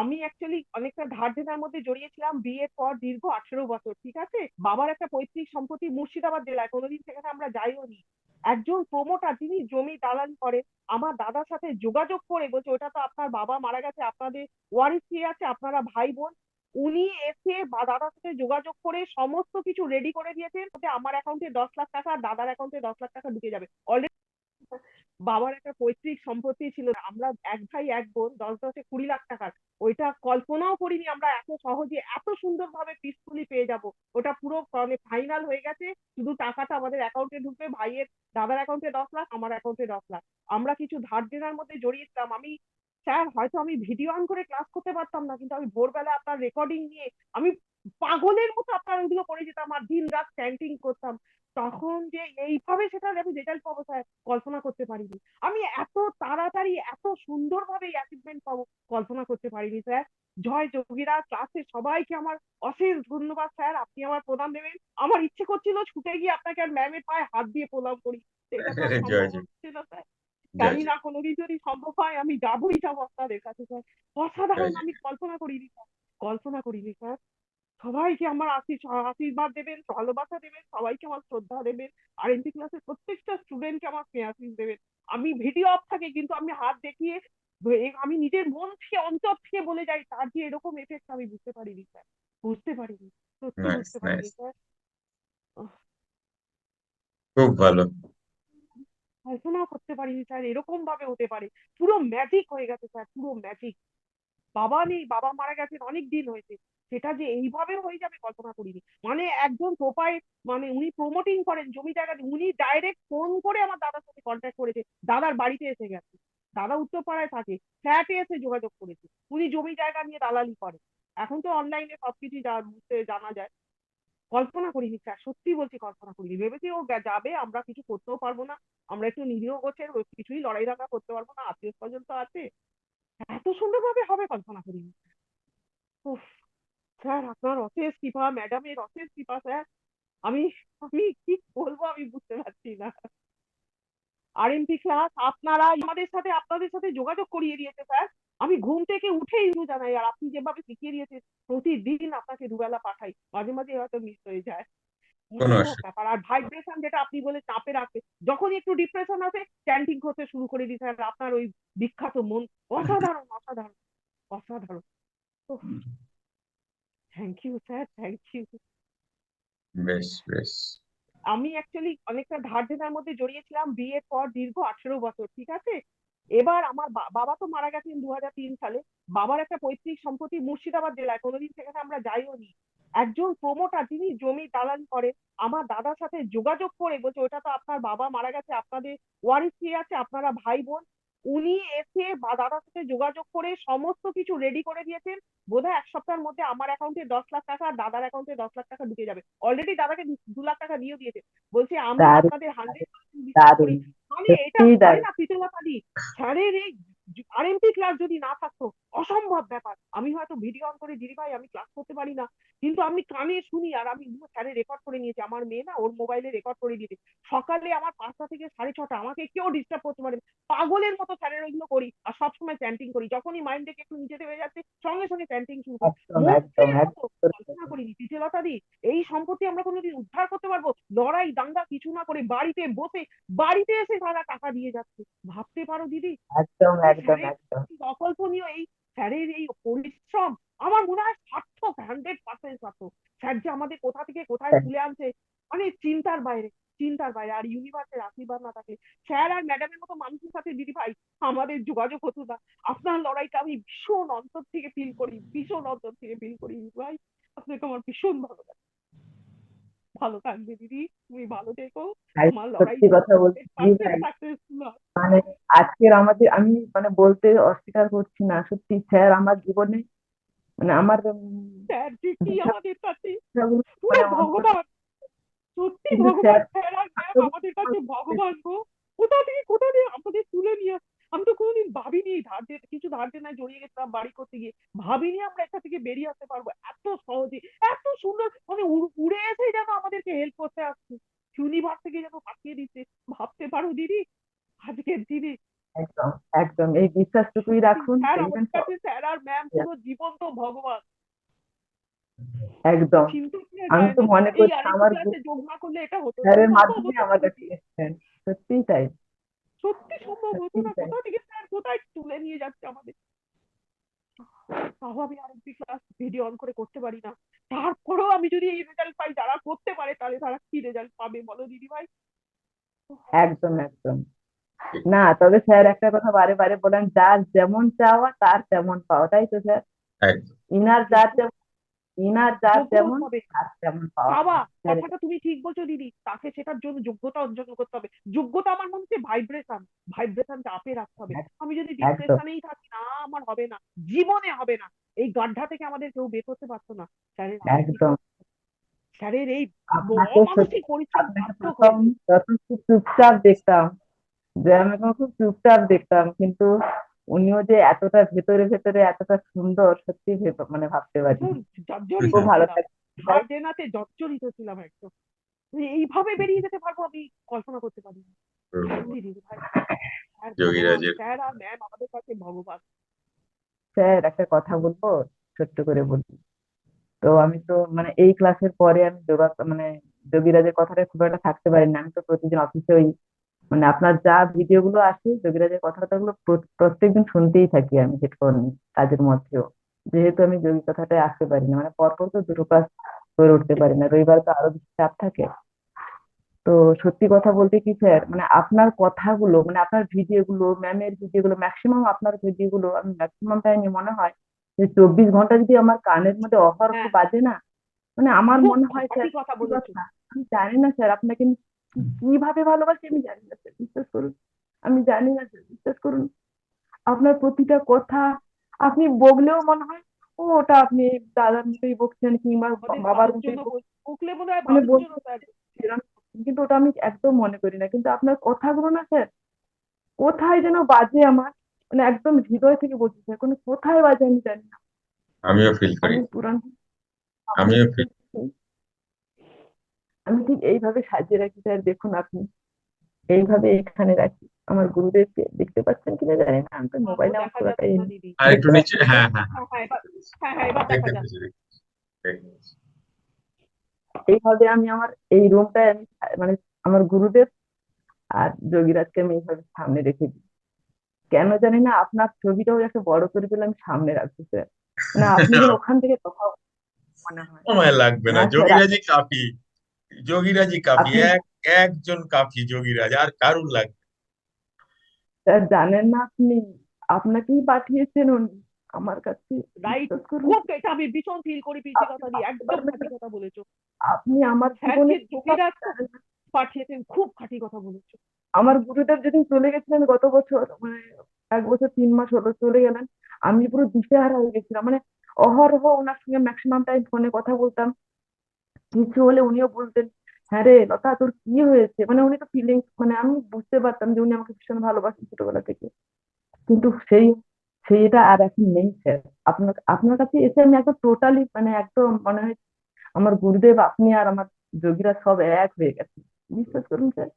আমি অ্যাকচুয়ালি অনেকটা ধার দেনার মধ্যে জড়িয়েছিলাম বিয়ের পর দীর্ঘ আঠেরো বছর, ঠিক আছে? বাবার একটা পৈতৃক সম্পত্তি মুর্শিদাবাদ জেলায়, কোনোদিন সেখানে আমরা যাইও নি। একজন প্রমোটার যিনি জমি দালালি করে, আমার দাদার সাথে যোগাযোগ করে বলছে, ওটা তো আপনার বাবা মারা গেছে, আপনাদের ওয়ারিস কে আছে, আপনারা ভাই বোন। উনি এসে বা দাদার সাথে যোগাযোগ করে সমস্ত কিছু রেডি করে দিয়েছেন। আমার অ্যাকাউন্টে দশ লাখ টাকা, দাদার অ্যাকাউন্টে দশ লাখ টাকা ঢুকে যাবে। অলরেডি বাবার একটা পৈতৃক সম্পত্তি ছিল। আমরা এক ভাই, এক বোন, দশ দশে কুড়ি লাখ টাকার। ওইটা কল্পনাও করিনি আমরা এত সহজে এত সুন্দরভাবে পিসফুলি পেয়ে যাব। ওটা পুরো মানে ফাইনাল হয়ে গেছে। শুধু টাকাটা আমাদের অ্যাকাউন্টে ঢুকবে, ভাইয়ের, দাদার অ্যাকাউন্টে দশ লাখ, আমার অ্যাকাউন্টে দশ লাখ। আমরা কিছু ধার দেনার মধ্যে জড়িয়েছিলাম আমি, স্যার, হয়তো আমি ভিডিও অন করে ক্লাস করতে পারতাম না, কিন্তু আমি ভোরবেলা আপনার রেকর্ডিং নিয়ে আমি পাগলের মতো আপনার ওইগুলো করে যেতাম। আর দিন রাত ক্যান্টিন করতাম। তখন যে এইভাবে সেটা আমি রেজাল্ট পাবো স্যার কল্পনা করতে পারিনি। আমি এত তাড়াতাড়ি এত সুন্দরভাবে অ্যাচিভমেন্ট পাবো কল্পনা করতে পারিনি স্যার। জয় যোগীরা ক্লাসে সবাইকে আমার অশেষ ধন্যবাদ স্যার। আপনি আমার প্রদান দেবেন। আমার ইচ্ছে করছিল ছুটে গিয়ে আপনাকে আর ম্যামের পায়ে হাত দিয়ে প্রণাম করি। স্যার। জানি না কোনোদিন যদি সম্ভব হয় আমি যাবোই যাব আপনাদের কাছে স্যার। অসাধারণ আমি কল্পনা করিনি স্যার। কল্পনা করিনি স্যার। সবাইকে আমার আশীর্বাদ দেবেন ভালোবাসা দেবেন সবাইকে আমার শ্রদ্ধা দেবেন আর এমপি ক্লাসের প্রত্যেকটা স্টুডেন্টকে আমার স্নেহাশিস দেবেন। আমি ভিডিও অফ থাকে কিন্তু আমি হাত দেখিয়ে আমি নিজের মন থেকে অন্তর থেকে বলে যাই তার যে এরকম এফেক্ট আমি বুঝতে পারিনি স্যার বুঝতে পারিনি সত্যি বুঝতে পারিনি স্যার খুব ভালো। কল্পনাও করতে পারিনি স্যার এরকম ভাবে হতে পারে। পুরো ম্যাজিক হয়ে গেছে স্যার পুরো ম্যাজিক বাবা নেই, বাবা মারা গেছেন, অনেক দিন হয়েছে। সেটা যে এইভাবে হয়ে যাবে কল্পনা করিনি। মানে একজন প্রোপাই মানে উনি প্রমোটিং করেন জমি জায়গা উনি ডাইরেক্ট ফোন করে আমার দাদার সাথে কন্ট্যাক্ট করেছে। দাদার বাড়িতে এসে গেছে। দাদা উত্তরপাড়ায় থাকে ফ্ল্যাটে এসে যোগাযোগ করেছে। উনি জমি জায়গা নিয়ে দালালি করে এখন তো অনলাইনে সবকিছু বুঝতে জানা যায়। কল্পনা করিনি স্যার সত্যি বলছি কল্পনা করিনি। ভেবেছি ও যাবে, আমরা কিছু করতেও পারব না। আমরা একটু নিরীহ গোছের কিছুই লড়াই রাখা করতে পারব না। আত্মীয় স্বজন তো আছে। এত সুন্দরভাবে হবে কল্পনা করিনি। উফ, স্যার, আপনার অশেষ কৃপা, ম্যাডামের অশেষ কৃপা, স্যার। আমি আমি কি বলব আমি বুঝতে পারছি না। আরএমপি ক্লাস আপনারা আমাদের সাথে, আপনাদের সাথে যোগাযোগ করিয়ে দিয়েছে, স্যার। আমি ঘুম থেকে উঠেই ইউনো জানাই, আর আপনি যেভাবে শিখিয়ে দিয়েছেন, প্রতিদিন আপনাকে দুবেলা পাঠাই। মাঝে মাঝে হয়তো মিস হয়ে যায়। কোনো ব্যাপার। আর ভাইব্রেশন যেটা আপনি বলে চাপে যখনই একটু ডিপ্রেশন আসে চ্যান্টিং করতে শুরু করে দিই স্যার আপনার ওই বিখ্যাত মন অসাধারণ অসাধারণ অসাধারণ। Thank you sir thank you বেশ বেশ। আমি অ্যাকচুয়ালি অনেকটা ধার দেনার মধ্যে জড়িয়েছিলাম বিয়ের পর দীর্ঘ আঠেরো বছর ঠিক আছে? এবার আমার বাবা তো মারা গেছেন দু তিন সালে। বাবার একটা পৈতৃক সম্পত্তি মুর্শিদাবাদ জেলায়। কোনোদিন সেখানে আমরা যাইও নি একজন প্রমোটার যিনি জমি দালালি করে আমার দাদার সাথে যোগাযোগ করে বলছে ওটা তো আপনার বাবা মারা গেছে আপনাদের ওয়ারিস কে আছে আপনারা ভাই বোন। উনি এসে বা দাদার সাথে যোগাযোগ করে সমস্ত কিছু রেডি করে দিয়েছেন। বোধহয় এক সপ্তাহের মধ্যে আমার অ্যাকাউন্টে দশ লাখ টাকা আর দাদার অ্যাকাউন্টে দশ লাখ টাকা ঢুকে যাবে। অলরেডি দাদাকে দু- লাখ টাকা দিয়ে দিয়েছে। বলছে আমি দারুণ আপনাদের হান্ড্রেড বিশ্বাস করি। মানে এটা না পিতলাপাড়ি স্যারের এই আরএমপি ক্লাস যদি না থাকতো অসম্ভব ব্যাপার। আমি হয়তো ভিডিও অন করে দিদি ভাই আমি ক্লাস করতে পারি না। কিন্তু আমি কানে শুনি আর আমি স্যারে রেকর্ড করে নিয়েছি। আমার মেয়ে না ওর মোবাইলে রেকর্ড করে দিয়েছে। সকালে আমার পাঁচটা থেকে সাড়ে ছটা আমাকে কেউ ডিস্টার্ব করতে পারে। পাগলের মতো স্যারের ওইগুলো করি আর সবসময় চ্যান্টিং করি। যখনই মাইন্ড থেকে একটু নিচে হয়ে যাচ্ছে সঙ্গে সঙ্গে চ্যান্টিং শুরু করি। করিনি পিচেলতা দি এই সম্পত্তি আমরা কোনোদিন উদ্ধার করতে পারব? লড়াই দাঙ্গা কিছু না করে বাড়িতে বসে বাড়িতে এসে তারা টাকা দিয়ে যাচ্ছে। ভাবতে পারো দিদি? একদম একদম একদম। অকল্পনীয় এই স্যারের এই পরিশ্রম আমার মনে হয় সার্থক হান্ড্রেড পার্সেন্ট সার্থক। স্যার যে আমাদের কোথা থেকে কোথায় তুলে আনছে মানে চিন্তার বাইরে চিন্তার বাইরে। আর ইউনিভার্সের আশীর্বাদ না থাকে। স্যার আর ম্যাডামের মতো মানুষের সাথে দিদি ভাই আমাদের যোগাযোগ হতো না। আপনার লড়াইটা আমি ভীষণ অন্তর থেকে ফিল করি ভীষণ অন্তর থেকে ফিল করি ভাই। আপনাকে আমার ভীষণ ভালো লাগে। ভালো থাকবে দিদি তুমি ভালো থেকো। তোমার লড়াই কথা বলছি মানে আজকের আমাদের আমি মানে বলতে অস্বীকার করছি না সত্যি স্যার আমার জীবনে মানে আমার স্যার যে কি আমাদের কাছে? ইচ্ছাগুলো পুরো মানে ভগবান। সত্যি ভগবান স্যার স্যার আর ম্যাম আমাদের কাছে ভগবান গো। কোথা থেকে কোথা থেকে আমাদের তুলে নিয়ে আস- আমি তো কোনোদিন ভাবিনি ধার কিছু ধার দেনায় জড়িয়ে গেছিলাম বাড়ি করতে গিয়ে। ভাবিনি আমরা একটা থেকে বেরিয়ে আসতে পারব এত সহজে এত সুন্দর মানে উড়ে এসে যেন আমাদেরকে হেল্প করতে আসছে। ইউনিভার্স থেকে যেন পাঠিয়ে দিচ্ছে। ভাবতে পারো দিদি? আজকের দিনে। একদম একদম। এই বিশ্বাসটুকুই রাখুন স্যার আর ম্যাম পুরো জীবন্ত ভগবান। একদম। আমি তো মনে করছি আমার যোগ না করলে এটা হতো। স্যারের মাধ্যমে আমার এসেছেন। সত্যিই তাই। সত্যি সম্ভব হতো না। কোথা থেকে স্যার কোথায় তুলে নিয়ে যাচ্ছে আমাদের। তাও আমি আরেকটি ক্লাস ভিডিও অন করে করতে পারি না। তারপরেও আমি যদি এই রেজাল্ট পাই যারা করতে পারে তাহলে তারা কি রেজাল্ট পাবে বলো দিদি ভাই? একদম একদম। না তবে স্যার একটা কথা বারে বারে বলেন যার যেমন চাওয়া তার তেমন পাওয়া তাই তো স্যার? একদম। ইনার যার যেমন ইনার যার যেমন তার তেমন পাওয়া বাবা কথাটা তুমি ঠিক বলছো দিদি। তাকে সেটার জন্য যোগ্যতা অর্জন করতে হবে। যোগ্যতা আমার মনে হচ্ছে ভাইব্রেশন ভাইব্রেশনটা আপে রাখতে হবে। আমি যদি ডিপ্রেশনেই থাকি না আমার হবে না। জীবনে হবে না। এই গাড্ডা থেকে আমাদের কেউ বের করতে পারতো না। স্যারের একদম। স্যারের এই চুপচাপ দেখতাম। যে আমি খুব চুপচাপ দেখতাম কিন্তু উনিও যে এতটা ভেতরে ভেতরে এতটা সুন্দর সত্যি মানে ভাবতে পারি খুব ভালো গার্ডেনাতে জর্জরিত ছিলাম একদম। এইভাবে বেরিয়ে যেতে পারব আমি কল্পনা করতে পারি স্যার যোগীরাজের- স্যার আর ম্যাম আমাদের কাছে ভগবান। স্যার একটা কথা বলব ছোট্ট করে বলি তো আমি তো মানে এই ক্লাসের পরে আমি যোগা মানে যোগীরাজের কথাটা খুব একটা থাকতে পারি না। আমি তো প্রতিদিন অফিসে ওই মানে আপনার যা ভিডিও গুলো আসে যোগীরাজের প্র- প্রত্যেকদিন শুনতেই থাকি আমি হেডফোন কাজের মধ্যেও। যেহেতু আমি যোগী কথাটায় আসতে পারি না মানে পরপর তো দুটো ক্লাস করে উঠতে পারি না রবিবার তো আরও বেশি চাপ থাকে। তো সত্যি কথা বলতে কি স্যার মানে আপনার কথাগুলো মানে আপনার ভিডিও গুলো ম্যামের ভিডিও গুলো ম্যাক্সিমাম আপনার ভিডিও গুলো আমি ম্যাক্সিমাম টাইমে মনে হয় যে চব্বিশ ঘণ্টা যদি আমার কানের মধ্যে অহরহ হ্যাঁ। বাজে না মানে আমার মনে হয় স্যার আমি জানি না স্যার আপনাকে কীভাবে ভালোবাসি আমি জানি না স্যার বিশ্বাস করুন। আমি জানি না স্যার বিশ্বাস করুন। আপনার প্রতিটা কথা আপনি বকলেও মনে হয় ও ওটা আপনি দাদার মতোই বকছেন কিংবা বাবার বাবার মতোই মনে হয় মানে কিন্তু ওটা আমি একদম মনে করি না। কিন্তু আপনার কথাগুলো না স্যার কোথায় যেন বাজে আমার মানে একদম হৃদয় থেকে বলছি স্যার কোনো কোথায় বাজে আমি জানি না। আমিও ফিল করি। আমি পুরান আমিও feel আমি ঠিক এইভাবে সাজিয়ে রাখি স্যার দেখুন আপনি। এইভাবে এখানে রাখি। আমার গুরুদেবকে দেখতে পাচ্ছেন কিনা জানি না আমি তো মোবাইলে আমার দেখা পুরোটা যাচ্ছে এই না দিদি। আর একটু নিচে হ্যাঁ হ্যাঁ হ্যাঁ। হ্যাঁ হ্যাঁ। এইভাবে আমি আমার এই রুমটায় আমি মানে আমার গুরুদেব আর যোগীরাজকে আমি এইভাবে সামনে রেখে দিই। কেন জানি না আপনার ছবিটাও যাকে বড় করে দিলে আমি সামনে রাখছি স্যার। না আপনি ওখান থেকে কথা মনে হয়। সময় লাগবে না যোগীরাজই কাফি যোগীরাজই কাফি এক একজন কাফি যোগীরাজ আর কারুর লাগবে? স্যার জানেন না আপনি? আপনাকেই পাঠিয়েছেন উনি। আমার কাছে রাইট খুব এটা আমি ভীষণ ফিল করি পিসি কথা দিয়ে। একদম খাঁটি কথা বলেছ। আপনি আমার স্যার জীবনে যোগীরাজ পাঠিয়েছেন খুব খাঁটি কথা বলেছ। আমার গুরুদেব যেদিন চলে গেছিলেন গত বছর মানে এক বছর তিন মাস হলো চলে গেলেন আমি পুরো দিশেহারা হয়ে গেছিলাম। মানে অহরহ ওনার সঙ্গে ম্যাক্সিমাম টাইম ফোনে কথা বলতাম। কিছু হলে উনিও বলতেন হ্যাঁ রে, লতা, তোর কি হয়েছে? মানে উনি তো ফিলিং মানে আমি বুঝতে পারতাম যে উনি আমাকে ভীষণ ভালোবাসেন ছোটবেলা থেকে। কিন্তু সেই, সেইটা আর এখন নেই স্যার আপনার আপনার কাছে এসে আমি একদম টোটালি মানে একদম মনে হয় আমার গুরুদেব, আপনি আর আমার যোগীরা সব এক হয়ে গেছে। বিশ্বাস করুন স্যার